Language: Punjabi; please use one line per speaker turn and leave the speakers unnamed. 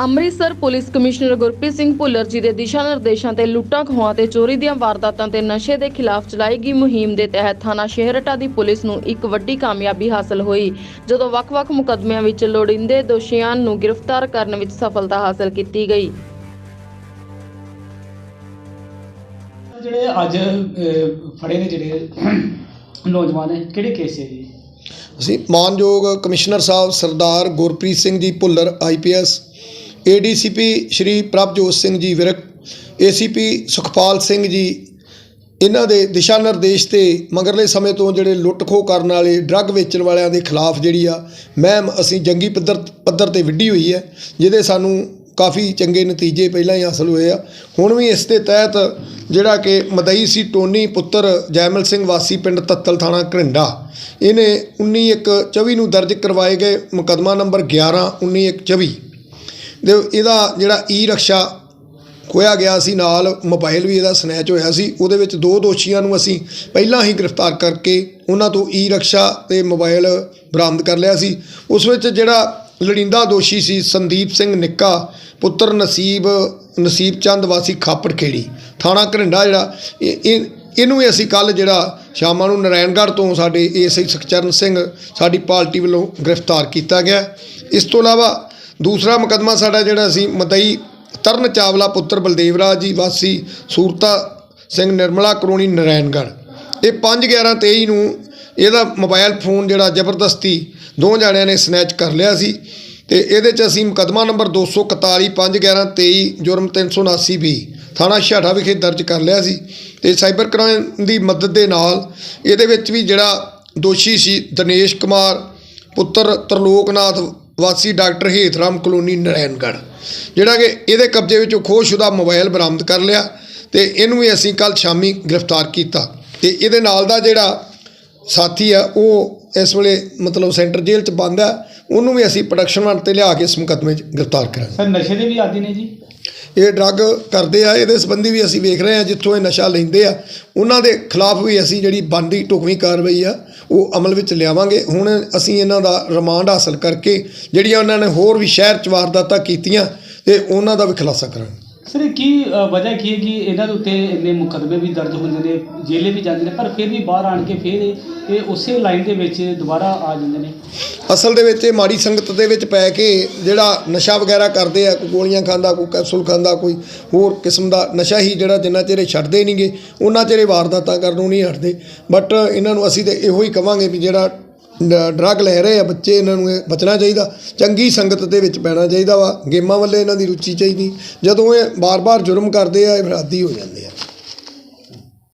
ਅੰਮ੍ਰਿਤਸਰ ਪੁਲਿਸ ਕਮਿਸ਼ਨਰ ਗੁਰਪ੍ਰੀਤ ਸਿੰਘ ਭੁੱਲਰ ਜੀ ਦੇ ਦਿਸ਼ਾ ਨਿਰਦੇਸ਼ਾਂ ਤੇ ਲੁੱਟਾਂ ਖੋਹਾਂ ਤੇ ਚੋਰੀ ਦੀਆਂ ਵਾਰਦਾਤਾਂ ਤੇ ਨਸ਼ੇ ਦੇ ਖਿਲਾਫ ਚਲਾਈ ਗਈ ਮੁਹਿੰਮ ਦੇ ਤਹਿਤ ਥਾਣਾ ਸ਼ਹਿਰਟਾ ਦੀ ਪੁਲਿਸ ਨੂੰ ਇੱਕ ਵੱਡੀ ਕਾਮਯਾਬੀ ਹਾਸਲ ਹੋਈ ਜਦੋਂ ਵੱਖ-ਵੱਖ ਮੁਕੱਦਮਿਆਂ ਵਿੱਚ ਲੋੜੀਂਦੇ ਦੋਸ਼ੀਆਂ ਨੂੰ ਗ੍ਰਿਫਤਾਰ ਕਰਨ ਵਿੱਚ ਸਫਲਤਾ ਹਾਸਲ ਕੀਤੀ ਗਈ।
ਜਿਹੜੇ ਅੱਜ ਅਹ, ਫੜੇ ਨੇ ਜਿਹੜੇ ਨੌਜਵਾਨ ਨੇ ਕਿਹੜੇ ਕੇਸ ਹੈ ਜੀ?
ਅਸੀਂ ਮਾਨਯੋਗ ਕਮਿਸ਼ਨਰ ਸਾਹਿਬ Sardar Gurpreet Singh ji Bhullar IPS ADCP Shri Prabhjot Singh ji Virk ACP Sukhpal Singh ji, ਇਹਨਾਂ ਦੇ ਦਿਸ਼ਾ ਨਿਰਦੇਸ਼ ਤੇ ਮਗਰਲੇ ਸਮੇਂ ਤੋਂ ਜਿਹੜੇ ਲੁੱਟ ਖੋਹ ਕਰਨ ਵਾਲੇ, ਡਰੱਗ ਵੇਚਣ ਵਾਲਿਆਂ ਦੇ ਖਿਲਾਫ ਜਿਹੜੀ ਆ, ਮਹਿਮ ਅਸੀਂ ਜੰਗੀ ਪੱਧਰ ਪੱਧਰ ਤੇ ਵਿੱਢੀ ਹੋਈ ਹੈ, ਜਿਹਦੇ ਸਾਨੂੰ ਕਾਫੀ ਚੰਗੇ ਨਤੀਜੇ ਪਹਿਲਾਂ ਹੀ ਹਾਸਲ ਹੋਏ ਆ। ਹੁਣ ਵੀ ਇਸ ਦੇ ਤਹਿਤ ਜਿਹੜਾ ਕਿ ਮਦਈ ਸੀ ਟੋਨੀ ਪੁੱਤਰ ਜੈਮਲ ਸਿੰਘ ਵਾਸੀ ਪਿੰਡ ਤੱਤਲ ਥਾਣਾ ਘਰਿੰਡਾ, ਇਹਨੇ 19 ਇੱਕ 24 ਨੂੰ ਦਰਜ ਕਰਵਾਏ ਗਏ ਮੁਕੱਦਮਾ ਨੰਬਰ 11 19 ਇੱਕ 24 ਦੇ ਇਹਦਾ ਜਿਹੜਾ ਈ ਰਕਸ਼ਾ ਖੋਇਆ ਗਿਆ ਸੀ ਨਾਲ ਮੋਬਾਈਲ ਵੀ ਇਹਦਾ ਸਨੈਚ ਹੋਇਆ ਸੀ, ਉਹਦੇ ਵਿੱਚ ਦੋ ਦੋਸ਼ੀਆਂ ਨੂੰ ਅਸੀਂ ਪਹਿਲਾਂ ਹੀ ਗ੍ਰਿਫਤਾਰ ਕਰਕੇ ਉਹਨਾਂ ਤੋਂ ਈ ਰਕਸ਼ਾ ਤੇ ਮੋਬਾਈਲ ਬਰਾਮਦ ਕਰ ਲਿਆ ਸੀ। ਉਸ ਵਿੱਚ ਜਿਹੜਾ ਲੜਿੰਦਾ ਦੋਸ਼ੀ ਸੀ ਸੰਦੀਪ ਸਿੰਘ ਨਿੱਕਾ, ਪੁੱਤਰ ਨਸੀਬ ਨਸੀਬ ਚੰਦ, ਵਾਸੀ ਖਾਪੜ ਖੇੜੀ ਥਾਣਾ ਘਰਿੰਡਾ ਜਿਹੜਾ, ਇਹ, ਇਹ- ਇਹਨੂੰ ਵੀ ਅਸੀਂ ਕੱਲ ਜਿਹੜਾ ਸ਼ਾਮਾਂ ਨੂੰ ਨਾਰਾਇਣਗੜ੍ਹ ਤੋਂ ਸਾਡੇ ਏਐਸਆਈ ਸੁਖਚਰਨ ਸਿੰਘ, ਸਾਡੀ ਪਾਰਟੀ ਵੱਲੋਂ ਗ੍ਰਿਫਤਾਰ ਕੀਤਾ ਗਿਆ। ਇਸ ਤੋਂ ਇਲਾਵਾ ਦੂਸਰਾ ਮੁਕੱਦਮਾ ਸਾਡਾ ਜਿਹੜਾ ਸੀ ਮਤਈ ਤਰਨ ਚਾਵਲਾ ਪੁੱਤਰ ਬਲਦੇਵ ਰਾਜ ਜੀ, ਵਾਸੀ ਸੂਰਤਾ ਸਿੰਘ ਨਿਰਮਲਾ, ਕਲੋਨੀ ਨਾਰਾਇਣਗੜ੍ਹ ਇਹ 5 11 23 ਨੂੰ ਇਹਦਾ ਮੋਬਾਈਲ ਫੋਨ ਜਿਹੜਾ ਜ਼ਬਰਦਸਤੀ ਦੋ ਜਣਿਆਂ ਨੇ ਸਨੈਚ ਕਰ ਲਿਆ ਸੀ ਤੇ ਇਹਦੇ 'ਚ ਅਸੀਂ ਮੁਕੱਦਮਾ ਨੰਬਰ 241 5 11 23 ਜੁਰਮ 379 ਵੀ ਥਾਣਾ ਛਾੜਾ ਵਿਖੇ ਦਰਜ ਕਰ ਲਿਆ ਸੀ ਤੇ ਸਾਈਬਰ ਕ੍ਰਾਈਮ ਦੀ ਮਦਦ ਦੇ ਨਾਲ ਇਹਦੇ ਵਿੱਚ ਵੀ ਜਿਹੜਾ ਦੋਸ਼ੀ ਸੀ ਦਿਨੇਸ਼ ਕੁਮਾਰ, ਪੁੱਤਰ ਤਰਲੋਕਨਾਥ ਵਾਸੀ ਡਾਕਟਰ ਹੇਤਰਾਮ ਕਲੋਨੀ ਨਾਰਾਇਣਗੜ੍ਹ ਜਿਹੜਾ ਕਿ ਇਹਦੇ ਕਬਜ਼ੇ ਵਿੱਚੋਂ ਖੋਹਸ਼ੁਦਾ ਮੋਬਾਈਲ ਬਰਾਮਦ ਕਰ ਲਿਆ ਤੇ ਇਹਨੂੰ ਵੀ ਅਸੀਂ ਕੱਲ ਸ਼ਾਮੀ ਗ੍ਰਿਫਤਾਰ ਕੀਤਾ। ਤੇ ਇਹਦੇ ਨਾਲ ਦਾ ਜਿਹੜਾ ਸਾਥੀ ਆ ਉਹ ਇਸ ਵੇਲੇ ਮਤਲਬ ਸੈਂਟਰ ਜੇਲ੍ਹ 'ਚ ਬੰਦ ਆ ਉਹਨੂੰ ਵੀ ਅਸੀਂ ਪ੍ਰੋਡਕਸ਼ਨ ਵਨ ਤੇ ਲਿਆ ਕੇ ਇਸ ਮੁਕੱਦਮੇ 'ਚ ਗ੍ਰਿਫਤਾਰ ਕਰਾਂਗੇ।
ਸਰ ਨਸ਼ੇ ਦੇ ਵੀ ਆਦੀ ਨੇ ਜੀ?
ਇਹ ਡਰੱਗ ਕਰਦੇ ਆ ਇਹਦੇ ਸੰਬੰਧੀ ਵੀ ਅਸੀਂ ਵੇਖ ਰਹੇ ਆ ਜਿੱਥੋਂ ਇਹ ਨਸ਼ਾ ਲੈਂਦੇ ਆ ਉਹਨਾਂ ਦੇ ਖਿਲਾਫ ਵੀ ਅਸੀਂ ਜਿਹੜੀ ਬਣਦੀ ਢੁਕਵੀਂ ਕਾਰਵਾਈ ਆ ਉਹ ਅਮਲ ਵਿੱਚ ਲਿਆਵਾਂਗੇ। ਹੁਣ ਅਸੀਂ ਇਹਨਾਂ ਦਾ ਰਿਮਾਂਡ ਹਾਸਲ ਕਰਕੇ ਜਿਹੜੀਆਂ ਉਹਨਾਂ ਨੇ ਹੋਰ ਵੀ ਸ਼ਹਿਰ ਚ ਵਾਰਦਾਤਾਂ ਕੀਤੀਆਂ, ਤੇ ਉਹਨਾਂ ਦਾ ਵੀ ਖੁਲਾਸਾ ਕਰਾਂਗੇ।
ਸਰ ਕੀ ਅਹ, ਵਜ੍ਹਾ ਕੀ ਹੈ ਕਿ ਇਹਨਾਂ ਦੇ ਉੱਤੇ ਇੰਨੇ ਮੁਕੱਦਮੇ ਵੀ ਦਰਜ ਹੁੰਦੇ ਨੇ ਜੇਲੇ ਵੀ ਜਾਂਦੇ ਨੇ ਪਰ ਫਿਰ ਵੀ ਬਾਹਰ ਆਣ ਕੇ ਫਿਰ ਇਹ ਉਸੇ ਲਾਈਨ ਦੇ ਵਿੱਚ ਦੁਬਾਰਾ ਆ ਜਾਂਦੇ ਨੇ?
ਅਸਲ ਦੇ ਵਿੱਚ ਇਹ ਮਾੜੀ ਸੰਗਤ ਦੇ ਵਿੱਚ ਪੈ ਕੇ ਜਿਹੜਾ ਨਸ਼ਾ ਵਗੈਰਾ ਕਰਦੇ ਆ ਕੋਈ ਗੋਲੀਆਂ ਖਾਂਦਾ ਕੋਈ ਕੈਪਸੂਲ ਖਾਂਦਾ ਕੋਈ ਹੋਰ ਕਿਸਮ ਦਾ ਨਸ਼ਾ ਹੀ ਜਿਹੜਾ ਜਿੰਨਾ ਚਿਰ ਇਹ ਛੱਡਦੇ ਨਹੀਂਗੇ ਉਹਨਾਂ ਚਿਰ ਇਹ ਵਾਰਦਾਤਾਂ ਕਰਨੋਂ ਨਹੀਂ ਹਟਦੇ। ਬਟ ਇਹਨਾਂ ਨੂੰ ਅਸੀਂ ਤੇ ਇਹੋ ਹੀ ਕਵਾਂਗੇ ਵੀ ਜਿਹੜਾ ਡਰੱਗ ਲੈ ਰਹੇ ਆ ਬੱਚੇ, ਇਹਨਾਂ ਨੂੰ ਇਹ ਬਚਣਾ ਚਾਹੀਦਾ। ਚੰਗੀ ਸੰਗਤ ਦੇ ਵਿੱਚ ਪੈਣਾ ਚਾਹੀਦਾ ਵਾ। ਗੇਮਾਂ ਵੱਲੇ ਇਹਨਾਂ ਦੀ ਰੁਚੀ ਚਾਹੀਦੀ। ਜਦੋਂ ਇਹ ਬਾਰ-ਬਾਰ ਜੁਰਮ ਕਰਦੇ ਆ, ਇਹ ਅਪਰਾਧੀ ਹੋ ਜਾਂਦੇ ਆ।